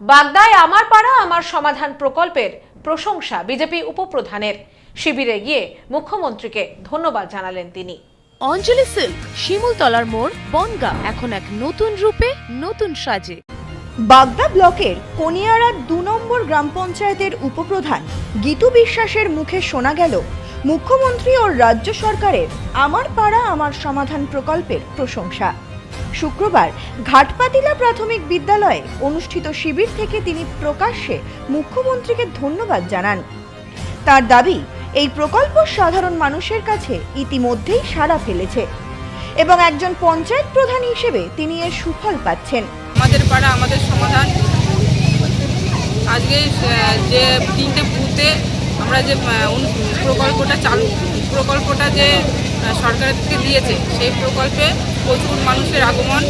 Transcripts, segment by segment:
বাগদায় আমার পাড়া আমার সমাধান প্রকল্পের প্রশংসা বিজেপি উপপ্রধানের। শিবিরে গিয়ে মুখ্যমন্ত্রীকে ধন্যবাদ জানালেন তিনি। অঞ্জলি সিল্ক শিমুলতলার মোড় বনগা এখন এক নতুন রূপে নতুন সাজে। বাগদা ব্লকের কনিয়ারা দু নম্বর গ্রাম পঞ্চায়েতের উপপ্রধান গীতু বিশ্বাসের মুখে শোনা গেল মুখ্যমন্ত্রী ও রাজ্য সরকারের আমার পাড়া আমার সমাধান প্রকল্পের প্রশংসা। শুক্রবার ঘাটপাতিলা প্রাথমিক বিদ্যালয়ে অনুষ্ঠিত শিবির থেকে তিনি প্রকাশ্যে মুখ্যমন্ত্রীকে ধন্যবাদ জানান। তার দাবি, এই প্রকল্প সাধারণ মানুষের কাছে ইতিমধ্যেই সাড়া ফেলেছে এবং একজন পঞ্চায়েত প্রধান হিসেবে তিনি এর সুফল পাচ্ছেন। আমাদের পাড়া, আমাদের সমাধান। আজকে যে তিনটে বুথে আমরা যে প্রকল্পটা চালু, প্রকল্পটা যে সরকারের থেকে দিয়েছে। সেই প্রকল্পে প্রচুর মানুষের আগমন।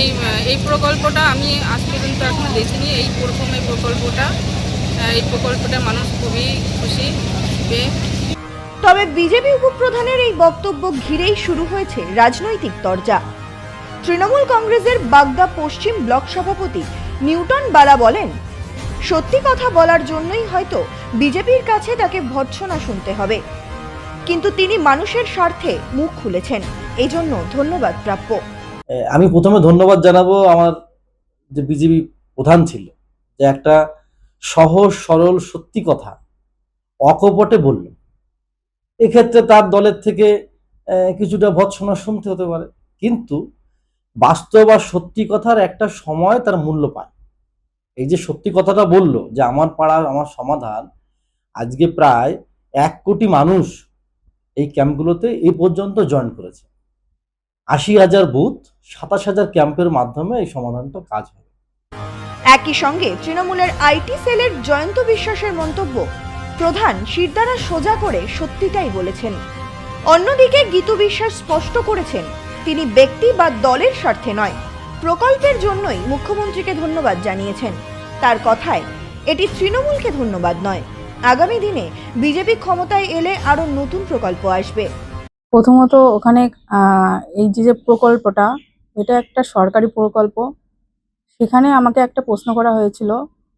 এই এই প্রকল্পটা আমি আজ পর্যন্ত এখনও দেখিনি। এই প্রথম এই প্রকল্পটা এই প্রকল্পটা মানুষ খুবই খুশি তবে বিজেপি উপপ্রধানের এই বক্তব্য ঘিরেই শুরু হয়েছে রাজনৈতিক তরজা। তৃণমূল কংগ্রেসের বাগদা পশ্চিম ব্লক সভাপতি নিউটন বালা বলেন, সত্যি কথা বলার জন্যই হয়তো বিজেপির কাছে তাকে ভর্ৎসনা শুনতে হবে। কিন্তু তিনি মানুষের স্বার্থে মুখ খুলেছেন। এজন্য ধন্যবাদ প্রাপ্য। আমি প্রথমে ধন্যবাদ জানাব আমার যে বিজেপি প্রধান ছিল, যে একটা সহজ, সরল, সত্যি কথা অকপটে বলল। এক্ষেত্রে তার দলের থেকে কিছুটা ভৎসনা শুনতে হতে পারে। কিন্তু বাস্তব আর সত্যি কথার একটা সময় তার মূল্য পায়। এই যে সত্যি কথাটা বলল, যে আমার পাড়ার, আমার সমাধান, আজকে প্রায় এক কোটি মানুষ এই ক্যাম্পগুলোতে এই পর্যন্ত জয়েন করেছে। আশি হাজার বুথ সাতাশ হাজার ক্যাম্পের মাধ্যমে এই সমাধানটা কাজ হবে। একই সঙ্গে তৃণমূলের আইটি সেলের জয়ন্ত বিশ্বাসের মন্তব্য, প্রধান শিরদারা সোজা করে সত্যিটাই বলেছেন। অন্যদিকে গীতু বিশ্বাস স্পষ্ট করেছেন, তিনি ব্যক্তি বা দলের স্বার্থে নয়, প্রকল্পের জন্যই মুখ্যমন্ত্রীকে ধন্যবাদ জানিয়েছেন। তার কথায়, এটি তৃণমূলকে ধন্যবাদ নয়। আগামী দিনে বিজেপি ক্ষমতায় এলে আরও নতুন প্রকল্প আসবে। প্রথমত ওখানে এই যে যে প্রকল্পটা, এটা একটা সরকারি প্রকল্প। সেখানে আমাকে একটা প্রশ্ন করা হয়েছিল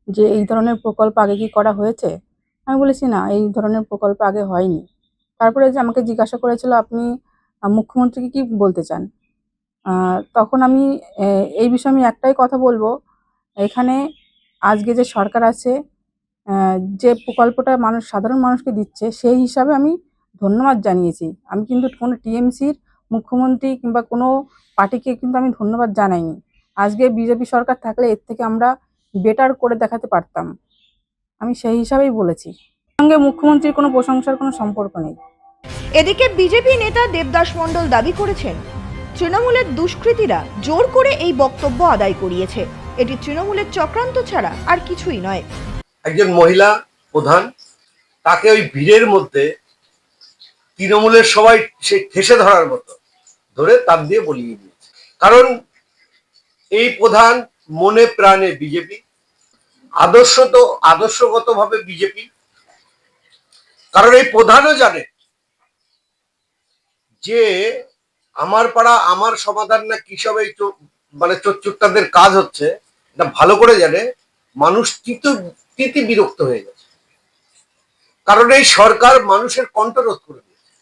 যে এই ধরনের প্রকল্প আগে কি করা হয়েছে? আমি বলেছি, না, এই ধরনের প্রকল্প আগে হয়নি। তারপরে যে আমাকে জিজ্ঞাসা করেছিল, আপনি মুখ্যমন্ত্রীকে কি বলতে চান? তখন আমি এই বিষয়ে আমি একটাই কথা বলব। এখানে আজকে যে সরকার আছে যে প্রকল্পটা মানুষ, সাধারণ মানুষকে দিচ্ছে, সেই হিসাবে আমি ধন্যবাদ জানিয়েছি। আমি কিন্তু কোনো টিএমসির মুখ্যমন্ত্রী কিংবা কোনো পার্টিকে কিন্তু আমি ধন্যবাদ জানাইনি। আজকে বিজেপি সরকার থাকলে এর থেকে আমরা বেটার করে দেখাতে পারতাম। আমি সেই হিসাবেই বলেছি। সঙ্গে মুখ্যমন্ত্রীর কোনো প্রশংসার কোনো সম্পর্ক নেই। এদিকে বিজেপি নেতা দেবদাস মণ্ডল দাবি করেছেন, তৃণমূলের দুষ্কৃতীরা জোর করে এই বক্তব্য আদায় করিয়েছে। এটি তৃণমূলের চক্রান্ত ছাড়া আর কিছুই নয়। একজন মহিলা প্রধান, তাকে ওই ভিড়ের মধ্যে তৃণমূলের সবাই সে ঠেসে ধরার মতো ধরে তার দিয়ে বলিয়ে দিয়েছে। কারণ এই প্রধান মনে প্রাণে বিজেপি, আদর্শ তো আদর্শগতভাবে বিজেপি। কারণ এই প্রধানও জানে যে আমার পাড়া আমার সমাধান না কি সব এই মানে চোরচুট্টাদের কাজ হচ্ছে। এটা ভালো করে জানে। মানুষ তিত তিতি বিরক্ত হয়ে গেছে। কারণ এই সরকার মানুষের কণ্ঠরোধ করে দিয়েছে।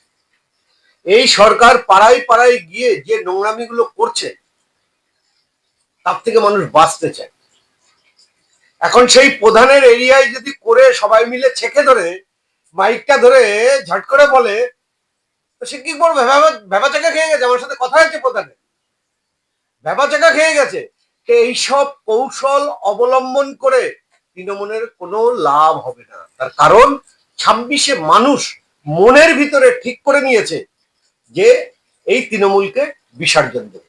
এই সরকার পাড়ায় পাড়ায় গিয়ে যে নোংরামিগুলো করছে, তার থেকে মানুষ বাঁচতে চায়। এখন সেই প্রধানের এরিয়ায় যদি করে সবাই মিলে ছেকে ধরে, মাইকটা ধরে ঝট করে বলে, তো সে কি করবে? ভেবা চাকা খেয়ে গেছে? আমার সাথে কথা হয়েছে প্রধানের? ভেবা চাকা খেয়ে গেছে। এইসব কৌশল অবলম্বন করে তৃণমূলের কোনো লাভ হবে না। তার কারণ ছাব্বিশে মানুষ মনের ভিতরে ঠিক করে নিয়েছে যে এই তৃণমূলকে বিসর্জন দেবে।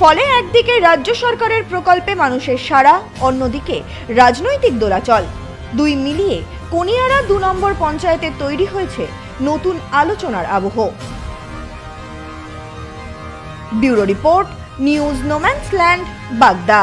ফলে একদিকে রাজ্য সরকারের প্রকল্পে মানুষের সাড়া, অন্যদিকে রাজনৈতিক দোলাচল। দুই মিলিয়ে কোনিয়ারা দু নম্বর পঞ্চায়েতে তৈরি হয়েছে নতুন আলোচনার আবহ। Bureau report, news no man's land, Bagda.